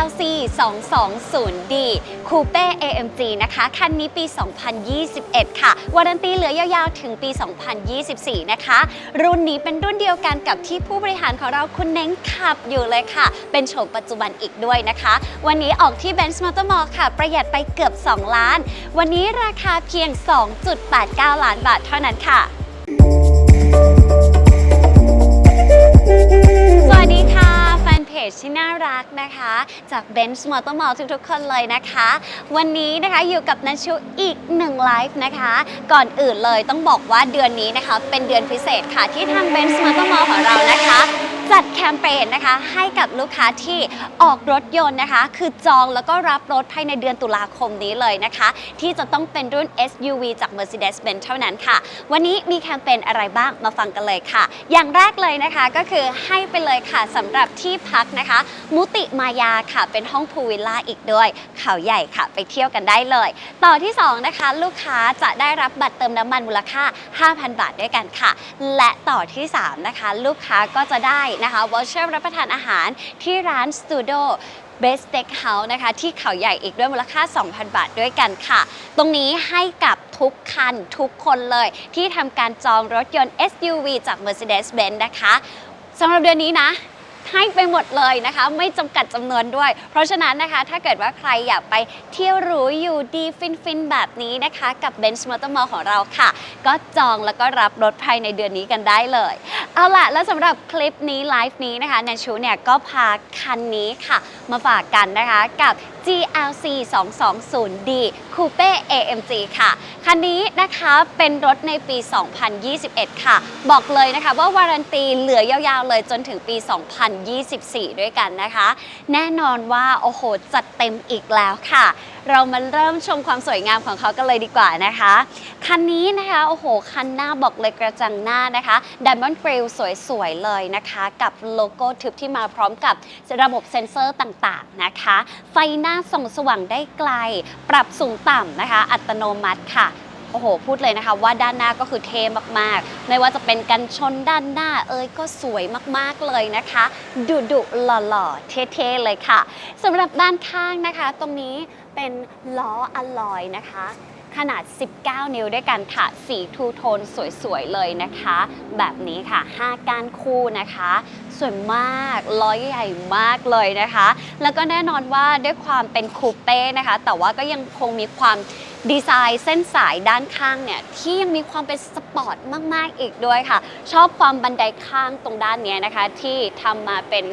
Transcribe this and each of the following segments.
GLC 220D Coupe AMG นะคะ คันนี้ปี 2021 ค่ะ วารันตีเหลือยาวๆ ถึงปี 2024 นะคะ รุ่นนี้เป็นรุ่นเดียวกันกับที่ผู้บริหารของเราคุณเน้งขับอยู่เลยค่ะ เป็นโฉมปัจจุบันอีกด้วยนะคะ วันนี้ออกที่ Benz Motor Mall ค่ะ ประหยัดไปเกือบ 2 ล้าน วันนี้ราคาเพียง 2.89 ล้านบาทเท่านั้นค่ะสวัสดีค่ะ เพจที่น่ารักนะคะ จาก Benz Motor Mall ทุกๆ คนเลยนะคะ วันนี้นะคะอยู่กับนัชชุอีกหนึ่งไลฟ์นะคะ ก่อนอื่นเลยต้องบอกว่าเดือนนี้นะคะ เป็นเดือนพิเศษค่ะที่ทาง Benz Motor Mall ของเรานะคะ จัดแคมเปญนะคะให้กับลูกค้าที่ออกรถยนต์นะคะ คือจองแล้วก็รับรถภายในเดือนตุลาคมนี้เลยนะคะ ที่จะต้องเป็นรุ่น SUV จาก Mercedes-Benz เท่านั้นค่ะ วันนี้มีแคมเปญอะไรบ้างมาฟังกันเลยค่ะ อย่างแรกเลยนะคะก็คือให้ไปเลยค่ะสำหรับที่พักนะคะ มุติมายาค่ะเป็นห้องพูลวิลล่าอีกด้วยเขาใหญ่ค่ะ ไปเที่ยวกันได้เลย ต่อที่ 2 นะคะ ลูกค้าจะได้รับบัตรเติมน้ำมันมูลค่า 5,000 บาทด้วยกันค่ะ และต่อที่ 3 นะคะ ลูกค้าก็จะได้นะคะวอเชอร์รับประทานอาหารที่ร้านสตูดิโอเบสเต็กเฮาส์นะคะที่เขาใหญ่อีกด้วยมูลค่า 2,000 บาทด้วยกันค่ะ ตรงนี้ให้กับทุกคันทุกคนเลย ที่ทำการจองรถยนต์ SUV จาก Mercedes-Benz นะคะสำหรับเดือนนี้นะ ให้ไปหมดเลยนะคะ ไม่จำกัดจำนวนด้วย เพราะฉะนั้นนะคะถ้าเกิดว่าใครอยากไปเที่ยวหรูอยู่ดีฟินๆ แบบนี้นะคะ กับ Benz Motor Mall ของเราค่ะ ก็จองแล้วก็รับรถภายในเดือนนี้กันได้เลย เอาล่ะ แล้วสำหรับคลิปนี้ ไลฟ์นี้นะคะแนนชูเนี่ยก็พาคันนี้ค่ะ มาฝากกันนะคะกับ GLC 220D Coupe AMG ค่ะ คันนี้นะคะเป็นรถในปี 2021 ค่ะ บอกเลยนะคะว่าวารันตีเหลือยาวๆเลยจนถึงปี 2024 ด้วยกันนะคะ แน่นอนว่า โอ้โห จัดเต็มอีกแล้วค่ะเรามาเริ่มชมความสวยงามของเขากันเลยดีกว่านะคะ คันนี้นะคะโอ้โห คันหน้าบอกเลยกระจังหน้านะคะ Diamond Grill สวยๆเลยนะคะ กับโลโก้ทึบที่มาพร้อมกับระบบเซ็นเซอร์ต่างๆนะคะ ไฟหน้าส่องสว่างได้ไกล ปรับสูงต่ำนะคะ อัตโนมัติค่ะโอ้โห พูดเลยนะคะว่าด้านหน้าก็คือเท่มากๆ ไม่ว่าจะเป็นกันชนด้านหน้าเอ้ยก็สวยมากๆเลยนะคะ ดุดุหล่อๆ เท่ๆเลยค่ะสำหรับด้านข้างนะคะ ตรงนี้ เป็นล้ออลลอยนะคะ ขนาด 19 นิ้วด้วยกันค่ะ สีทูโทนสวยๆ เลยนะคะ แบบนี้ค่ะ 5 ก้านคู่นะคะ สวยมากล้อใหญ่มากเลยนะคะ แล้วก็แน่นอนว่าด้วยความเป็นคูเป้นะคะ แต่ว่าก็ยังคงมีความดีไซน์เส้นสายด้านข้างเนี่ย ที่ยังมีความเป็นสปอร์ตมาก ๆ อีกด้วยค่ะ ชอบความบันไดข้างตรงด้านนี้นะคะ ที่ทำมาเป็น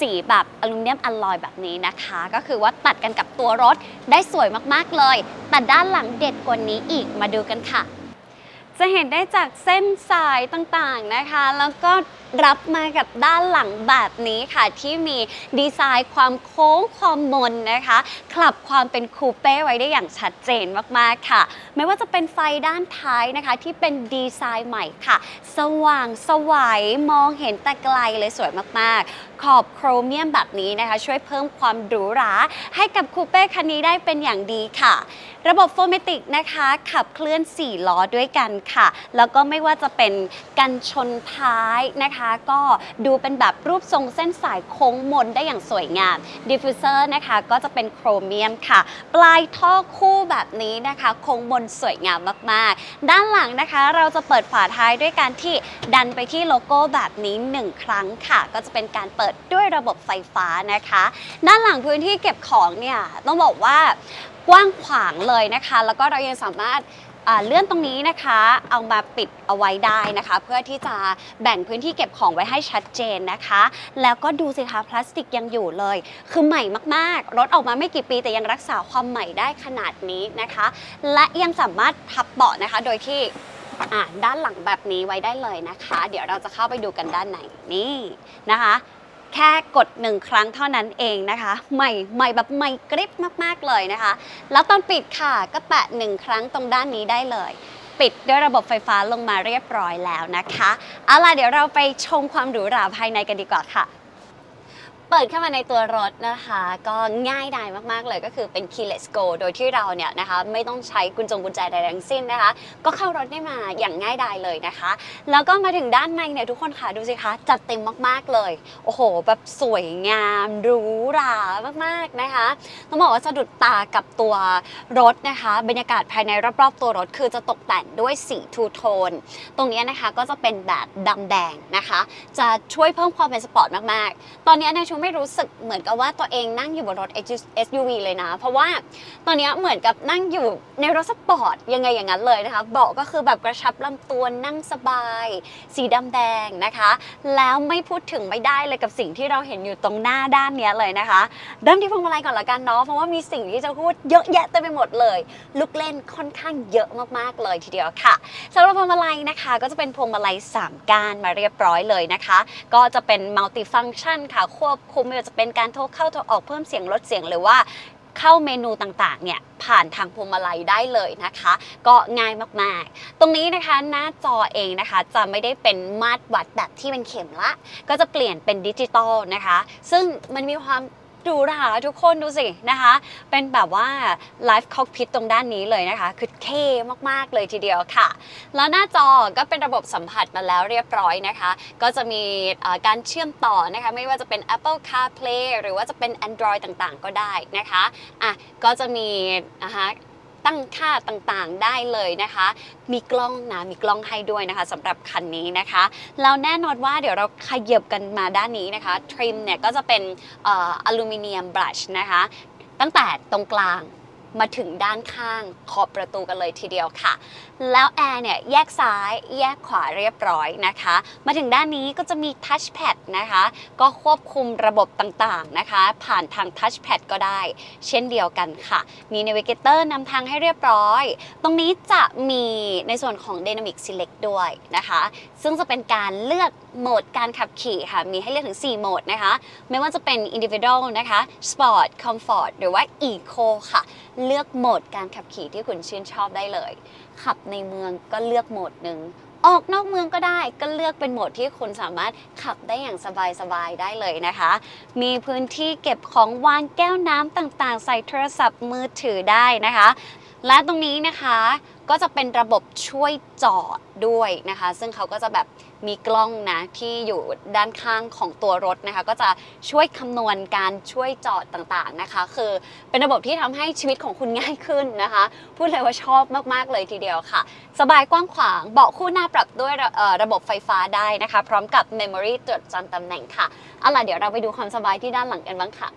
สีแบบอลูมิเนียมอลลอยแบบนี้นะคะ ก็คือว่าตัดกันกับตัวรถได้สวยมาก ๆ เลย แต่ด้านหลังเด็ดกว่านี้อีกมาดูกันค่ะ จะเห็นได้จากเส้นสายต่างๆนะคะ แล้วก็รับมากับด้านหลังแบบนี้ค่ะ ที่มีดีไซน์ความโค้งความมนนะคะ คลับความเป็นคูเป้ไว้ได้อย่างชัดเจนมากๆค่ะไม่ว่าจะเป็นไฟด้านท้ายนะคะ ที่เป็นดีไซน์ใหม่ค่ะ สว่างสวัยมองเห็นแต่ไกลเลยสวยมากๆ ขอบโครเมียมแบบนี้นะคะ ช่วยเพิ่มความหรูหรา ให้กับคูเป้คันนี้ได้เป็นอย่างดีค่ะ ระบบโฟมติกนะคะ ขับเคลื่อน 4 ล้อด้วยกันค่ะ แล้วก็ไม่ว่าจะเป็นกันชนท้ายนะคะ ก็ดูเป็นแบบรูปทรงเส้นสายโค้งมนได้อย่างสวยงามดิฟฟิวเซอร์นะคะก็จะเป็นโครเมียมค่ะ ปลายท่อคู่แบบนี้นะคะโค้งมนสวยงามมากๆ ด้านหลังนะคะ เราจะเปิดฝาท้ายด้วยการที่ดันไปที่โลโก้แบบนี้ 1 ครั้งค่ะ ก็จะเป็นการเปิดด้วยระบบไฟฟ้านะคะ ด้านหลังพื้นที่เก็บของเนี่ยต้องบอกว่า กว้างขวางเลยนะคะ แล้วก็เรายังสามารถเลื่อนตรงนี้นะคะ เอามาปิดเอาไว้ได้นะคะ เพื่อที่จะแบ่งพื้นที่เก็บของไว้ให้ชัดเจนนะคะ แล้วก็ดูสิคะพลาสติกยังอยู่เลย คือใหม่มากๆ รถออกมาไม่กี่ปีแต่ยังรักษาความใหม่ได้ขนาดนี้นะคะ และยังสามารถพับเบาะนะคะ โดยที่ด้านหลังแบบนี้ไว้ได้เลยนะคะ เดี๋ยวเราจะเข้าไปดูกันด้านในนี่นะคะ แค่กดหนึ่งครั้งเท่านั้นเองนะคะ ใหม่ใหม่แบบใหม่กริบมากๆเลยนะคะ แล้วตอนปิดค่ะก็แตะหนึ่งครั้งตรงด้านนี้ได้เลย ปิดด้วยระบบไฟฟ้าลงมาเรียบร้อยแล้วนะคะเอาล่ะเดี๋ยวเราไปชมความหรูหราภายในกันดีกว่าค่ะ เปิดเข้ามาในตัวรถนะคะ ก็ง่ายดายมากๆเลยก็คือเป็น keyless go โดยที่เราเนี่ยนะคะไม่ต้องใช้กุญจงกุญแจใดทั้งสิ้นนะคะ ก็เข้ารถได้มาอย่างง่ายดายเลยนะคะ แล้วก็มาถึงด้านในเนี่ยทุกคนค่ะดูสิคะจัดเต็มมากๆเลย โอ้โห แบบสวยงามหรูหรามากๆนะคะต้องบอกว่าสะดุดตากับตัวรถนะคะ บรรยากาศภายในรอบๆตัวรถคือจะตกแต่งด้วยสีทูโทนตรงนี้นะคะก็จะเป็นแบบดำแดงนะคะ จะช่วยเพิ่มความเป็นสปอร์ตมากๆ ตอนนี้ยเนยชูไม่รู้สึกเหมือนกับว่าตัวเองนั่งอยู่บนรถ SUV เลยนะ เพราะว่าตอนนี้เหมือนกับนั่งอยู่ในรถสปอร์ตยังไงอย่างนั้นเลยนะคะ เบาะก็คือแบบกระชับลำตัวนั่งสบาย สีดำแดงนะคะ แล้วไม่พูดถึงไม่ได้เลยกับสิ่งที่เราเห็นอยู่ตรงหน้าด้านนี้เลยนะคะ เริ่มที่พวงมาลัยก่อนละกันเนาะเพราะว่ามีสิ่งที่จะพูดเยอะแยะเต็มไปหมดเลย ลูกเล่นค่อนข้างเยอะมากๆเลยทีเดียวค่ะสำหรับพวงมาลัยนะคะ ก็จะเป็นพวงมาลัย3ก้านมาเรียบร้อยเลยนะคะ ก็จะเป็นมัลติฟัง c t ชันค่ะควบคุมไม่ว่าจะเป็นการโทรเข้าโทรออกเพิ่มเสียงลดเสียงหรือว่าเข้าเมนูต่างๆ เนี่ยผ่านทางพวงมาลัยได้เลยนะคะ ก็ง่ายมากๆ ตรงนี้นะคะหน้าจอเองนะคะ จะไม่ได้เป็นมาตรวัดแบบที่เป็นเข็มละ ก็จะเปลี่ยนเป็นดิจิตอลนะคะ ซึ่งมันมีความ หรูหราทุกคนดูสินะคะ เป็นแบบว่าไลฟ์คอกพิทตรงด้านนี้เลยนะคะ คือเท่มากๆเลยทีเดียวค่ะ แล้วหน้าจอก็เป็นระบบสัมผัสมาแล้วเรียบร้อยนะคะ ก็จะมีการเชื่อมต่อนะคะ ไม่ว่าจะเป็น Apple CarPlay หรือว่าจะเป็น Android ต่างๆ ก็ได้นะคะอะก็จะมีนะคะ ตั้งค่าต่างๆได้เลยนะคะ มีกล้องนะมีกล้องให้ด้วยนะคะสำหรับคันนี้นะคะแล้วแน่นอนว่าเดี๋ยวเราขยับกันมาด้านนี้นะคะทริมเนี่ยก็จะเป็นอออลูมิเนียมบรัชนะคะ ตั้งแต่ตรงกลาง มาถึงด้านข้างขอบประตูกันเลยทีเดียวค่ะ แล้วแอร์เนี่ยแยกซ้ายแยกขวาเรียบร้อยนะคะ มาถึงด้านนี้ก็จะมีทัชแพดนะคะ ก็ควบคุมระบบต่างๆนะคะ ผ่านทางทัชแพดก็ได้ เช่นเดียวกันค่ะ มี Navigator นำทางให้เรียบร้อย ตรงนี้จะมีในส่วนของ Dynamic Select ด้วยนะคะ ซึ่งจะเป็นการเลือก โหมดการขับขี่ค่ะ มีให้เลือกถึง 4 โหมดนะคะ ไม่ว่าจะเป็น Individual นะคะ Sport Comfort หรือว่า Eco ค่ะ เลือกโหมดการขับขี่ที่คุณชื่นชอบได้เลย ขับในเมืองก็เลือกโหมดหนึ่งออกนอกเมืองก็ได้ก็เลือกเป็นโหมดที่คุณสามารถขับได้อย่างสบายๆได้เลยนะคะ มีพื้นที่เก็บของวางแก้วน้ำต่างๆ ใส่โทรศัพท์มือถือได้นะคะ และตรงนี้นะคะก็จะเป็นระบบช่วยจอดด้วยนะคะ ซึ่งเขาก็จะแบบมีกล้องนะที่อยู่ด้านข้างของตัวรถนะคะ ก็จะช่วยคำนวณการช่วยจอดต่างๆนะคะ คือเป็นระบบที่ทำให้ชีวิตของคุณง่ายขึ้นนะคะ พูดเลยว่าชอบมากๆเลยทีเดียวค่ะ สบายกว้างขวางเบาะคู่หน้าปรับด้วยระระบบไฟฟ้าได้นะคะ พร้อมกับ Memory จดจำตำแหน่งค่ะเอาล่ะเดี๋ยวเราไปดูความสบายที่ด้านหลังกันบ้างค่ะ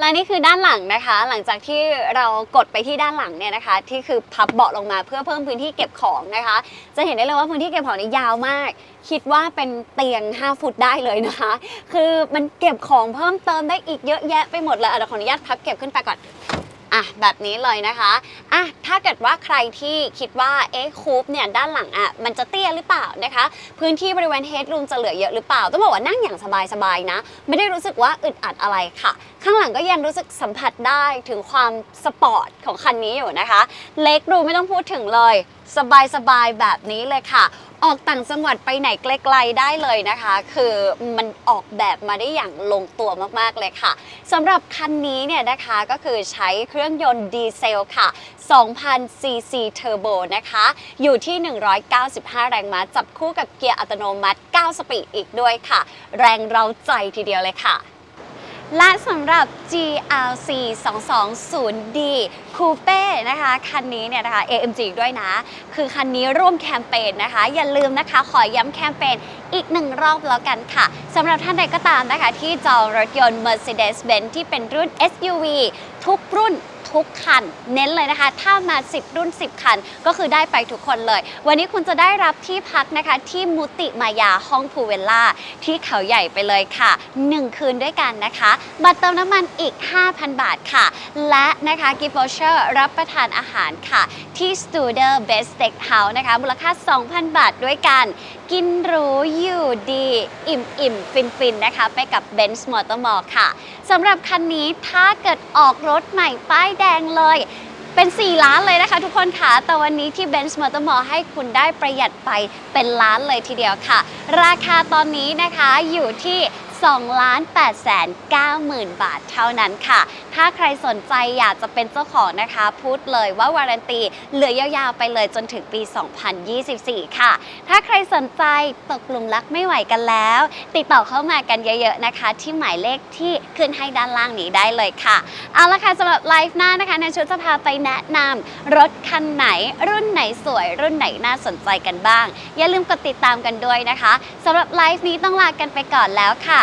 และนี่คือด้านหลังนะคะ หลังจากที่เรากดไปที่ด้านหลังเนี่ยนะคะ ที่คือพับเบาะลงมาเพื่อเพิ่มพื้นที่เก็บของนะคะ จะเห็นได้เลยว่าพื้นที่เก็บของนี่ยาวมาก คิดว่าเป็นเตียง 5 ฟุตได้เลยนะคะ คือมันเก็บของเพิ่มเติมได้อีกเยอะแยะไปหมดเลยเดี๋ยวขออนุญาตพับเก็บขึ้นไปก่อน อะแบบนี้เลยนะคะอะถ้าเกิดว่าใครที่คิดว่าเอ๊ะคูปเนี่ยด้านหลังอะมันจะเตี้ยหรือเปล่านะคะ พื้นที่บริเวณเฮดรูมจะเหลือเยอะหรือเปล่า ต้องบอกว่านั่งอย่างสบายๆนะ ไม่ได้รู้สึกว่าอึดอัดอะไรค่ะ ข้างหลังก็ยังรู้สึกสัมผัสได้ถึงความสปอร์ตของคันนี้อยู่นะคะ เล็กรูไม่ต้องพูดถึงเลย สบายๆแบบนี้เลยค่ะ ออกต่างจังหวัดไปไหนไกลๆได้เลยนะคะ คือมันออกแบบมาได้อย่างลงตัวมากๆเลยค่ะสำหรับคันนี้เนี่ยนะคะก็คือใช้เครื่องยนต์ดีเซลค่ะ2,000ซีซีเทอร์โบนะคะ อยู่ที่ 195 แรงม้าจับคู่กับเกียร์อัตโนมัติ 9 สปีดอีกด้วยค่ะ แรงเราใจทีเดียวเลยค่ะ และสำหรับ GLC 220D Coupe นะคะ คันนี้เนี่ยนะคะ AMG ด้วยนะ คือคันนี้ร่วมแคมเปญนะคะ อย่าลืมนะคะ ขอย้ำแคมเปญอีกหนึ่งรอบแล้วกันค่ะสำหรับท่านใดก็ตามนะคะ ที่จองรถยนต์ Mercedes-Benz ที่เป็นรุ่น SUV ทุกรุ่น ทุกคัน เน้นเลยนะคะ ถ้ามา 10 รุ่น 10 คัน ก็คือได้ไปทุกคนเลย วันนี้คุณจะได้รับที่พักนะคะ ที่มุติมายาห้องพูเวลล่าที่เขาใหญ่ไปเลยค่ะ 1 คืนด้วยกันนะคะ บัตรเติมน้ำมันอีก 5,000 บาทค่ะ และนะคะกิฟต์วอเชอร์รับประทานอาหารค่ะ ที่ s t u d e r Best Steak House นะคะ มูลค่า 2,000 บาทด้วยกัน กินหรูอยู่ดี อิ่มอิ่มฟินฟินนะคะ ไปกับ Benz Motor Mall ค่ะสำหรับคันนี้ถ้าเกิดออกรถใหม่ป้ายแดงเลย เป็น 4 ล้านเลยนะคะทุกคนค่ะ แต่วันนี้ที่ Benz Motor Mall ให้คุณได้ประหยัดไปเป็นล้านเลยทีเดียวค่ะ ราคาตอนนี้นะคะอยู่ที่ 2ล้าน8แสน9หมื่นบาทเท่านั้นค่ะ ถ้าใครสนใจอยากจะเป็นเจ้าของนะคะ พูดเลยว่าวารันตีเหลือยาวๆไปเลยจนถึงปี 2024 ค่ะ ถ้าใครสนใจตกกลุ่มรักไม่ไหวกันแล้ว ติดต่อเข้ามากันเยอะๆนะคะ ที่หมายเลขที่ขึ้นให้ด้านล่างนี้ได้เลยค่ะ เอาละค่ะสำหรับไลฟ์หน้านะคะในชุดจะพาไปแนะนำรถคันไหน รุ่นไหนสวย รุ่นไหนน่าสนใจกันบ้าง อย่าลืมกดติดตามกันด้วยนะคะสำหรับไลฟ์นี้ต้องลากันไปก่อนแล้วค่ะ